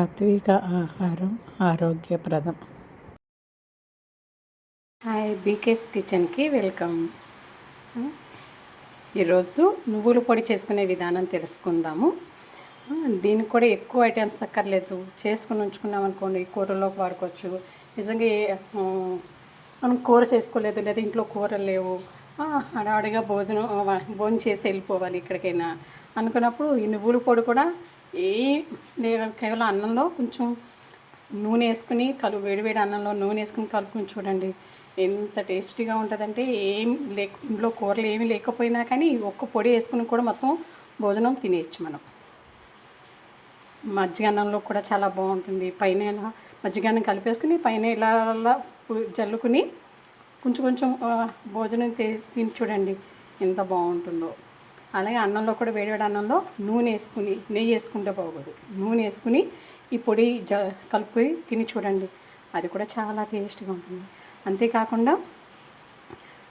సాత్విక ఆహారం ఆరోగ్యప్రదం. హాయ్ బీకేస్ కిచెన్కి వెల్కమ్. ఈరోజు నువ్వుల పొడి చేసుకునే విధానం తెలుసుకుందాము. దీనికి కూడా ఎక్కువ ఐటమ్స్ అక్కర్లేదు. చేసుకుని ఉంచుకున్నాం అనుకోండి కూరలోకి వాడుకోవచ్చు. నిజంగా మనం కూర చేసుకోలేదు లేదా ఇంట్లో కూరలు లేవు. ఆ, హడావుడిగా భోజనం భోజనం చేసి వెళ్ళిపోవాలి ఎక్కడికైనా. అనుకున్నప్పుడు ఈ నువ్వుల పొడి కూడా ఏ కేవలం అన్నంలో కొంచెం నూనె వేసుకుని కలు వేడివేడి అన్నంలో నూనె వేసుకుని కలుపుకుని చూడండి. ఎంత టేస్టీగా ఉంటుందంటే ఏం లేక ఇంట్లో కూరలు ఏమి లేకపోయినా కానీ ఒక్క పొడి వేసుకుని కూడా మొత్తం భోజనం తినేయచ్చు మనం. మజ్జిగ అన్నంలో కూడా చాలా బాగుంటుంది. పైన ఇలా మజ్జిగన్నం కలిపేసుకుని పైన ఇలా జల్లుకుని కొంచెం కొంచెం భోజనం తి- తిని చూడండి ఎంత బాగుంటుందో. అలాగే అన్నంలో కూడా వేడివేడి అన్నంలో నూనె వేసుకుని నెయ్యి వేసుకుంటే బాగోదు. నూనె వేసుకుని ఈ పొడి జ కలుపుకొని తిని చూడండి. అది కూడా చాలా టేస్ట్గా ఉంటుంది. అంతేకాకుండా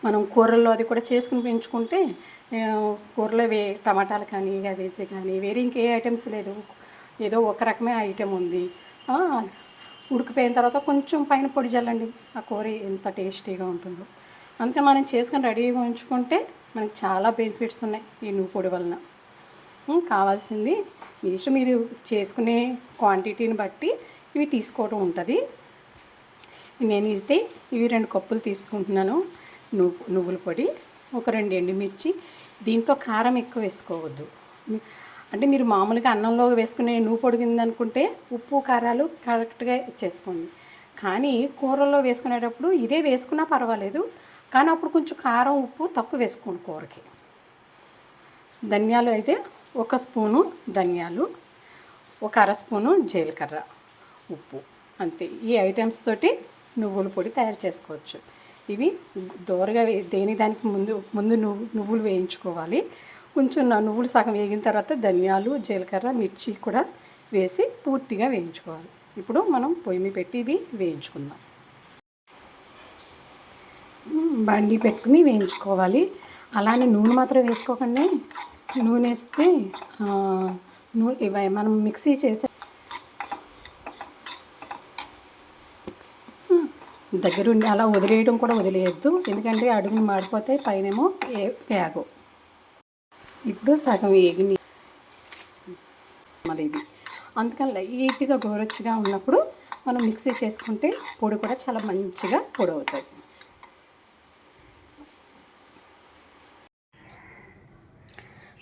మనం కూరల్లో అది కూడా చేసుకుని పెంచుకుంటే కూరలో వే టమాటాలు కానీ ఇక వేసి కానీ వేరే ఇంకే ఐటమ్స్ లేదు. ఏదో ఒక రకమే ఐటెం ఉంది. ఉడికిపోయిన తర్వాత కొంచెం పైన పొడి చల్లండి ఆ కూర ఎంత టేస్టీగా ఉంటుందో. అంతే మనం చేసుకొని రెడీగా ఉంచుకుంటే మనకు చాలా బెనిఫిట్స్ ఉన్నాయి ఈ నువ్వు పొడి వలన. కావాల్సింది మీ ఇష్టం మీరు చేసుకునే క్వాంటిటీని బట్టి ఇవి తీసుకోవడం ఉంటుంది. నేను అయితే ఇవి రెండు కప్పులు తీసుకుంటున్నాను. నువ్వు నువ్వుల పొడి ఒక రెండు ఎండుమిర్చి. దీంట్లో కారం ఎక్కువ వేసుకోవద్దు. అంటే మీరు మామూలుగా అన్నంలో వేసుకునే నువ్వు పొడి అనుకుంటే ఉప్పు కారాలు కరెక్ట్గా చేసుకోండి కానీ కూరల్లో వేసుకునేటప్పుడు ఇదే వేసుకున్నా పర్వాలేదు. కానీ అప్పుడు కొంచెం కారం ఉప్పు తక్కువ వేసుకోండి కూరకి. ధనియాలు అయితే ఒక స్పూను ధనియాలు ఒక అర స్పూను జీలకర్ర ఉప్పు. అంతే. ఈ ఐటమ్స్ తోటి నువ్వుల పొడి తయారు చేసుకోవచ్చు. ఇవి దోరగా వే దేని దానికి ముందు ముందు నువ్వు నువ్వులు వేయించుకోవాలి. కొంచెం నా నువ్వులు సగం వేగిన తర్వాత ధనియాలు జీలకర్ర మిర్చి కూడా వేసి పూర్తిగా వేయించుకోవాలి. ఇప్పుడు మనం పొయ్యి పెట్టి ఇవి వేయించుకుందాం. బండి పెట్టుకుని వేయించుకోవాలి. అలానే నూనె మాత్రం వేసుకోకండి. నూనె వేస్తే నూనె ఇవ- మనం మిక్సీ చేసే దగ్గరుండి అలా వదిలేయడం కూడా వదిలేయద్దు. ఎందుకంటే అడుగులు మాడిపోతే పైనేమో ఏ వేగవు. ఇప్పుడు సగం వేగిని మరి ఇది అందుకని లైట్గా గోరొచ్చగా ఉన్నప్పుడు మనం మిక్సీ చేసుకుంటే పొడి కూడా చాలా మంచిగా పొడి అవుతుంది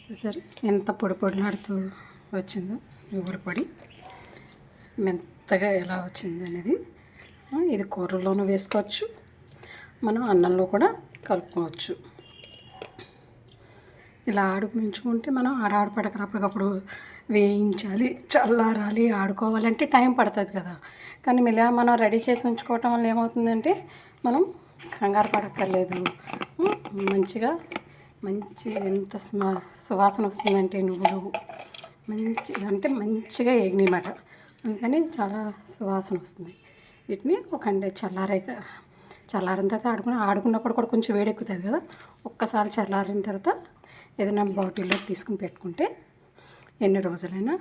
చూసారు? ఎంత పొడి పొడిలాడుతూ వచ్చిందో నువ్వుల పొడి? మెత్తగా ఎలా వచ్చింది అనేది. ఇది కూరలోనూ వేసుకోవచ్చు. మనం అన్నంలో కూడా కలుపుకోవచ్చు. ఇలా ఆడుకుంటే మనం ఆడాడు పడకలు అప్పటికప్పుడు వేయించాలి చల్లారాలి ఆడుకోవాలంటే టైం పడుతుంది కదా. కానీ ఇలా మనం రెడీ చేసి ఉంచుకోవటం వల్ల ఏమవుతుందంటే మనం కంగారు పడక్కర్లేదు. మంచిగా మంచి ఎంత స్మా సువాసన వస్తుందంటే నువ్వులు మంచి అంటే మంచిగా ఎగినమాట అందుకని చాలా సువాసన వస్తుంది. వీటిని ఒక అంటే చల్లారాక చల్లారిన తర్వాత ఆడుకుని ఆడుకున్నప్పుడు కూడా కొంచెం వేడెక్కుతుంది కదా. ఒక్కసారి చల్లారిన తర్వాత ఏదైనా బాటిల్లో తీసుకుని పెట్టుకుంటే ఎన్ని రోజులైనా.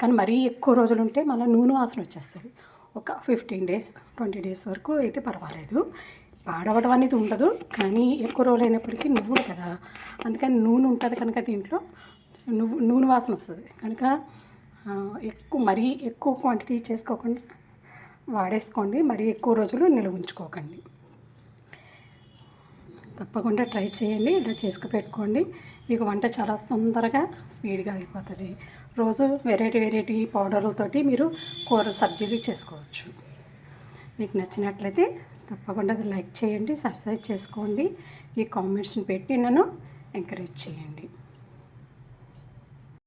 కానీ మరీ ఎక్కువ రోజులు ఉంటే మళ్ళీ నూనె వాసన వచ్చేస్తుంది. ఒక ఫిఫ్టీన్ డేస్ ట్వంటీ డేస్ వరకు అయితే పర్వాలేదు. పాడవడం అనేది ఉండదు కానీ ఎక్కువ రోజులు అయినప్పటికీ నువ్వులు కదా. అందుకని నూనె ఉంటుంది కనుక దీంట్లో నువ్వు నూనె వాసన వస్తుంది. కనుక ఎక్కువ మరీ ఎక్కువ క్వాంటిటీ చేసుకోకుండా వాడేసుకోండి మరీ ఎక్కువ రోజులు నిల్వ ఉంచుకోకండి. తప్పకుండా ట్రై చేయండి ఇలా చేసుకు పెట్టుకోండి. మీకు వంట చాలా తొందరగా స్పీడ్గా అయిపోతుంది. రోజు వెరైటీ వెరైటీ పౌడర్లతోటి మీరు కూర సబ్జీలు చేసుకోవచ్చు. మీకు నచ్చినట్లయితే తప్పకుండా అది లైక్ చేయండి సబ్స్క్రైబ్ చేసుకోండి. మీ కామెంట్స్ని పెట్టి నన్ను ఎంకరేజ్ చేయండి.